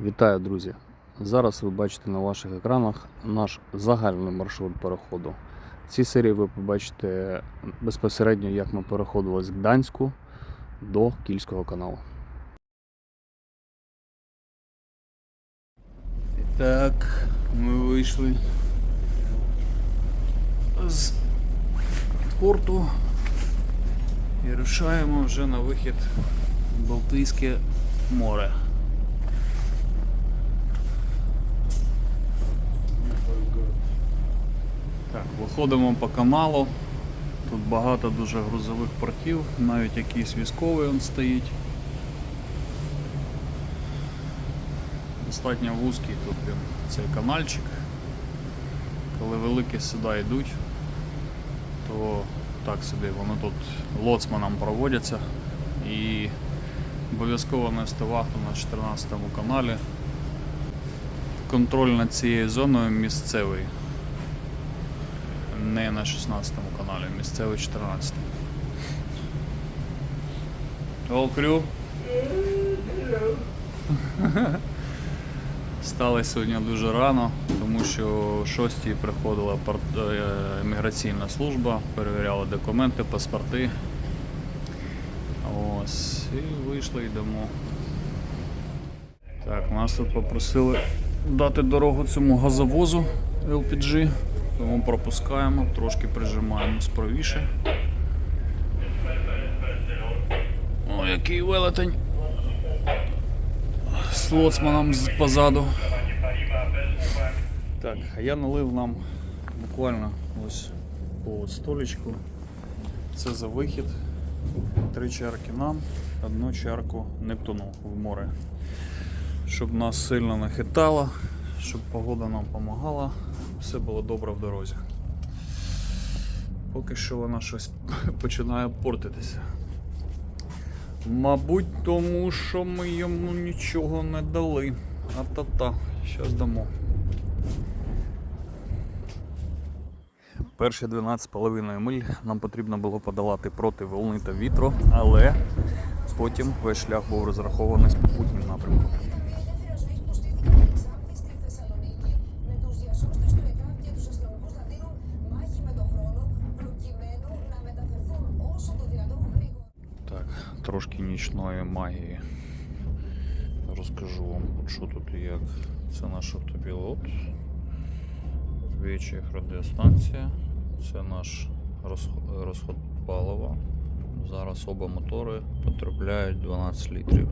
Вітаю, друзі! Зараз ви бачите на ваших екранах наш загальний маршрут переходу. В цій серії ви побачите безпосередньо, як ми переходили з Гданську до Кільського каналу. І так, ми вийшли з порту і рушаємо вже на вихід в Балтійське море. Так, виходимо по каналу. Тут багато дуже грузових портів, навіть якийсь військовий он стоїть. Достатньо вузький тут він цей канальчик. Коли великі сюди йдуть, то так собі вони тут лоцманом проводяться і обов'язково нести вахту на 14 каналі. Контроль над цією зоною місцевий не на 16 каналі, місцевий 14. All crew. Стали сьогодні дуже рано, тому що о 6 приходила пар- е, служба, перевіряли документи, паспорти. Ось, і вийшли, йдемо. Так, нас тут попросили дати дорогу цьому газовозу LPG, тому пропускаємо, трошки прижимаємось правіше. О, який велетень. З лоцманом позаду. Так, а я налив нам буквально ось по столічку. Це за вихід. Три чарки нам, одну чарку Нептуну в море. Щоб нас сильно не хитало, щоб погода нам допомагала, все було добре в дорозі. Поки що вона щось починає портитися. Мабуть, тому що ми йому нічого не дали. А-та-та, щас дамо. Перші 12,5 миль нам потрібно було подолати проти волни та вітру, але потім весь шлях був розрахований з попутнім напрямком. Нічної магії. Розкажу вам, що тут і як. Це наш автопілот. Вічих радіостанція. Це наш розх- розход палива. Зараз оба мотори потрапляють 12 літрів.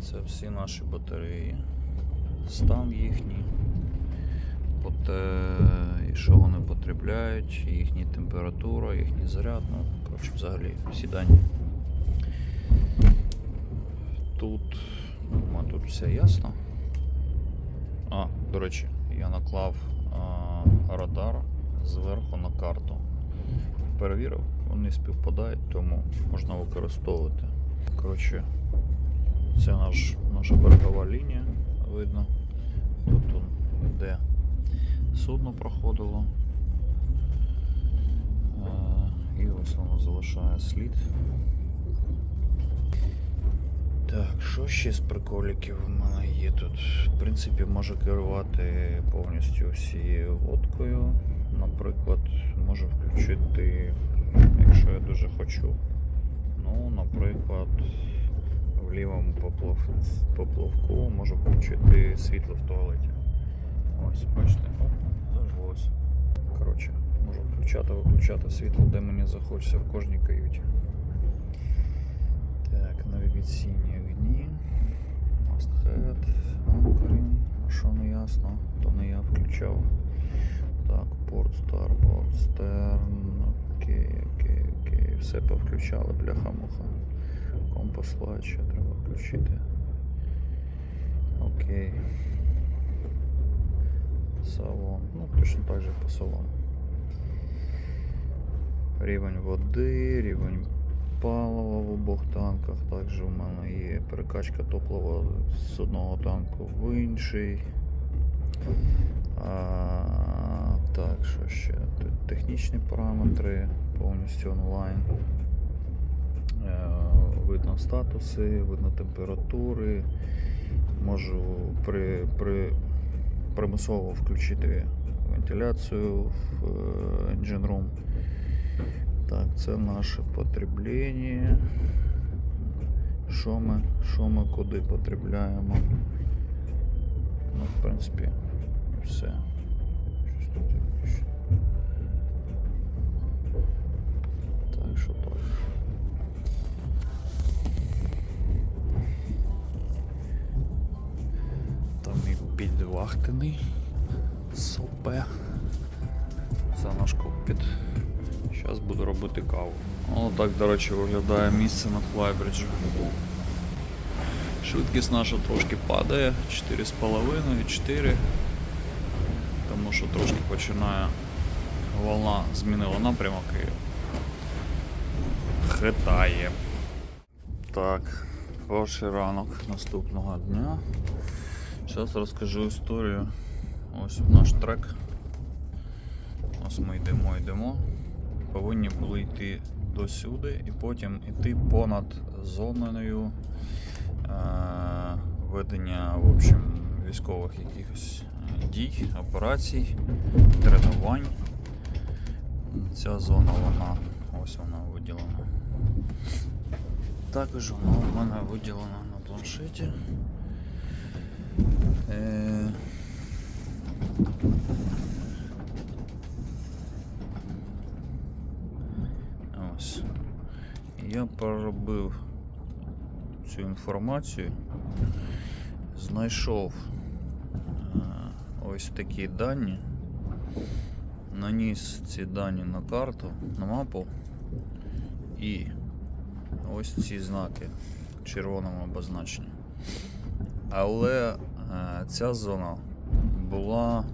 Це всі наші батареї. Стан їхній. Поте, і що вони потребляють, їхня температура, їхній заряд, ну, коротше, взагалі всі дані. Тут, думаю, тут все ясно. А, до речі, я наклав а, радар зверху на карту. Перевірив, вони співпадають, тому можна використовувати. Коротше, це наш, наша берегова лінія, видно. Тут йде судно проходило. Е, І ось воно залишає слід. Так, що ще з приколіків в мене є тут? В принципі, можу керувати повністю всією лодкою. Наприклад, можу включити, якщо я дуже хочу. Ну, наприклад, в лівому поплав... поплавку можу включити світло в туалеті. Ось, бачите, оп, зажглось. Коротше, можу включати, виключати світло, де мені захочеться в кожній каюті. Навігаційні огні. Masthead, анкорінг. А що не ясно, то не я включав. Так, порт, старборд, стерн. Окей, окей, окей. Все повключали, бляха-муха. Компас ще треба включити. Окей. Салон. Ну, точно так же по салону. Рівень води, рівень палива в обох танках. Також у мене є перекачка топлива з одного танку в інший. А, так, що ще? Технічні параметри повністю онлайн. Е, видно статуси, видно температури, можу при, при, примусово включити вентиляцію в е, engine room. Так, це наше потреблення. Що ми, що ми куди потребляємо? Ну, в принципі, все. Щось тут ще. Так що так. Там і підвахтений сопе. Це наш кокпіт. Зараз буду робити каву. О, так, до речі, виглядає місце на флайбриджу. Швидкість наша трошки падає, 4,5, 4. Тому що трошки починає волна змінила напрямок і хитає. Так, перший ранок наступного дня. Зараз розкажу історію. Ось наш трек. Ось ми йдемо, йдемо. Повинні були йти досюди і потім йти понад зоною е- ведення в общем, військових якихось е, дій, операцій, тренувань. Ця зона вона ось вона виділена. Також вона у мене виділена на планшеті. Е, Ось. Я проробив цю інформацію, знайшов е, ось такі дані, наніс ці дані на карту, на мапу і ось ці знаки в червоному обозначенні. Але е, ця зона була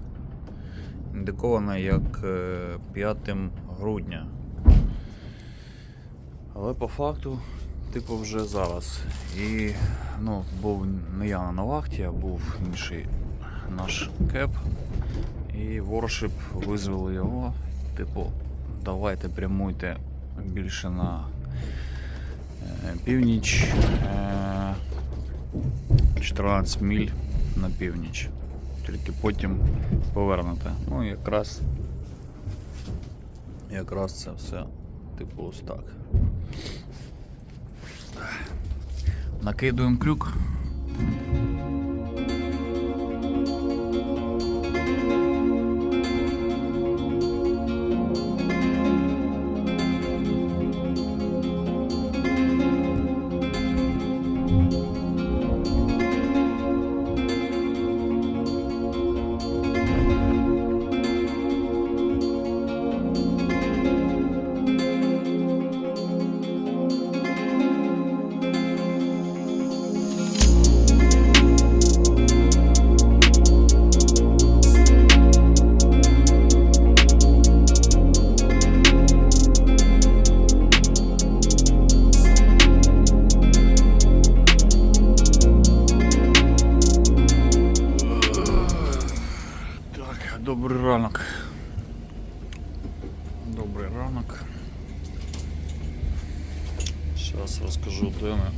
індикована як е, 5 грудня. Але по факту, типу, вже зараз. І ну, був не я на вахті, а був інший наш кеп. І воршип визвали його. Типу, давайте прямуйте більше на е, північ. Е, 14 міль на північ. Тільки потім повернете. Ну, якраз якраз це все типу ось так. Накидуємо крюк. Зараз розкажу, де ми.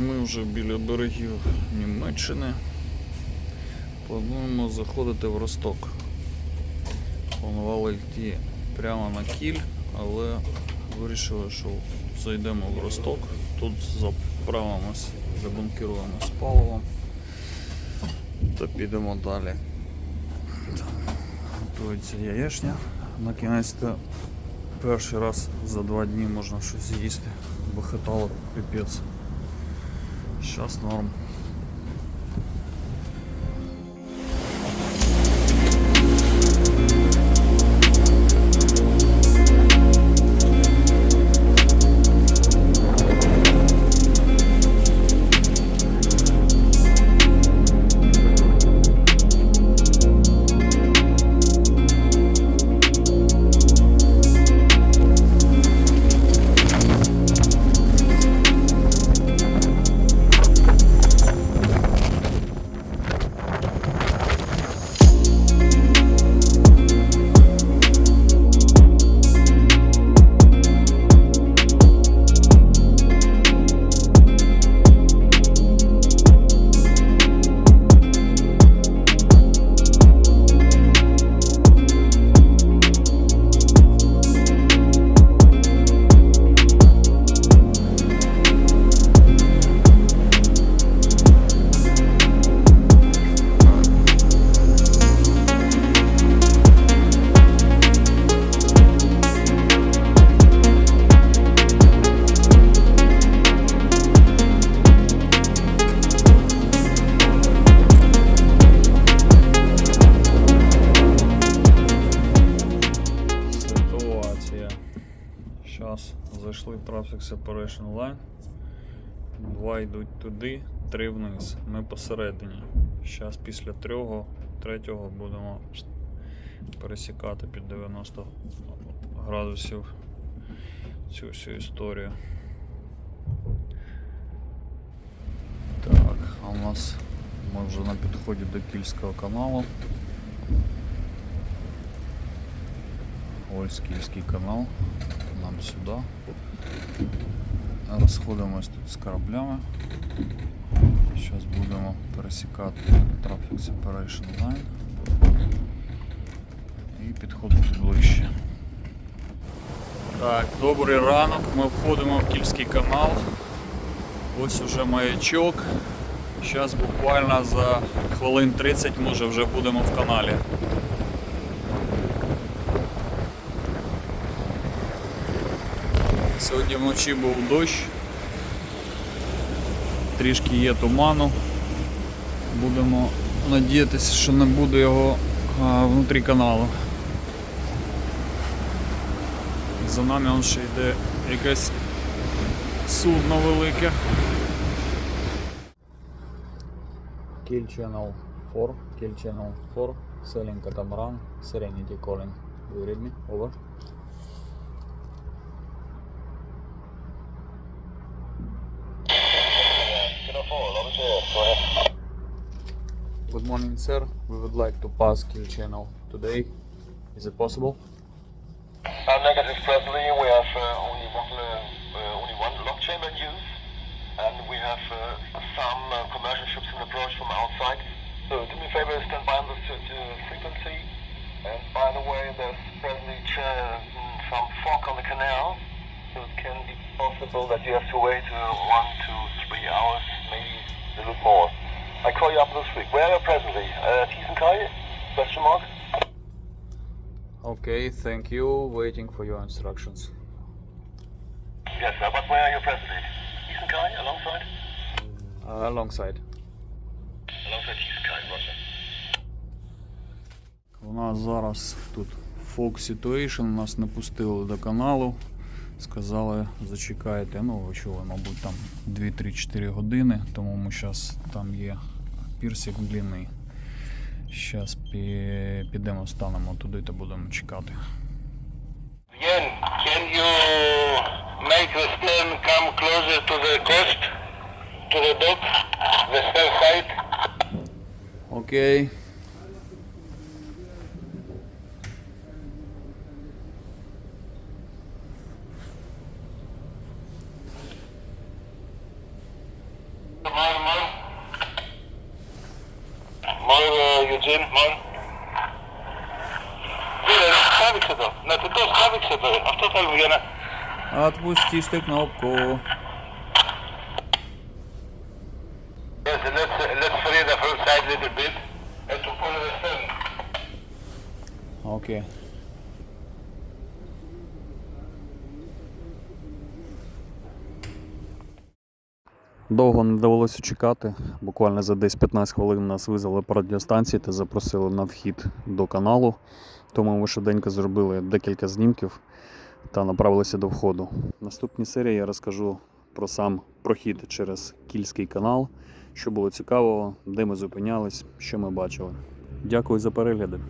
Ми вже біля берегів Німеччини. Плануємо заходити в Росток. Планували йти прямо на кіль, але вирішили, що зайдемо в Росток. Тут заправимось, забункируємось паливом та підемо далі. Готується яєшня. На кінець перший раз за два дні можна щось з'їсти, бо хитало піпець. Зараз норм. Traffic Separation Line. Два йдуть туди, три вниз. Ми посередині. Зараз після трьох, третього будемо пересікати під 90 градусів цю всю історію. Так, а у нас ми вже на підході до Кільського каналу. Ось Кільський канал. Нам сюди. Розходимось тут з кораблями. Зараз будемо пересікати Traffic Separation Line і підходити ближче. Так, добрий ранок. Ми входимо в Кільський канал. Ось уже маячок. Зараз буквально за хвилин 30 може вже будемо в каналі. Сьогодні вночі був дощ. Трішки є туману. Будемо надіятися, що не буде його а, внутрі каналу. За нами он ще йде якесь судно велике. Kill Channel 4, Kill Channel 4, sailing catamaran, Serenity calling. You read me? Over. Good morning, sir. We would like to pass Kill Channel today. Is it possible? Uh, negative presently, we have uh, only one uh, uh, only one lock chamber in use, and we have uh, some uh, commercial ships in approach from outside. So do me a favor, stand by on uh, uh, frequency. And by the way, there's presently ch- mm, some fog on the canal, so it can be possible that you have to wait uh, one to three hours, maybe a little more. I call you up this week. Where are you presently? Uh, Thiesenkai? Question mark? Okay, thank you. Waiting for your instructions. Yes, sir. But where are you presently? Thiesenkai, alongside? Uh, alongside. Alongside Thiesenkai, Roger. У нас зараз тут Fog Situation, нас не пустили до каналу. Сказали, зачекайте, ну ви чули, мабуть, там 2-3-4 години, тому ми зараз там є пірсик длинний. Зараз підемо, станемо туди та будемо чекати. Yen, can you make the stern come closer to the coast, to the dock, the stern side? Окей. Pull the stern. Окей. Довго не довелося чекати. Буквально за десь 15 хвилин нас визвали по радіостанції та запросили на вхід до каналу. Тому ми швиденько зробили декілька знімків та направилися до входу. В наступній серії я розкажу про сам прохід через Кільський канал, що було цікавого, де ми зупинялись, що ми бачили. Дякую за перегляди.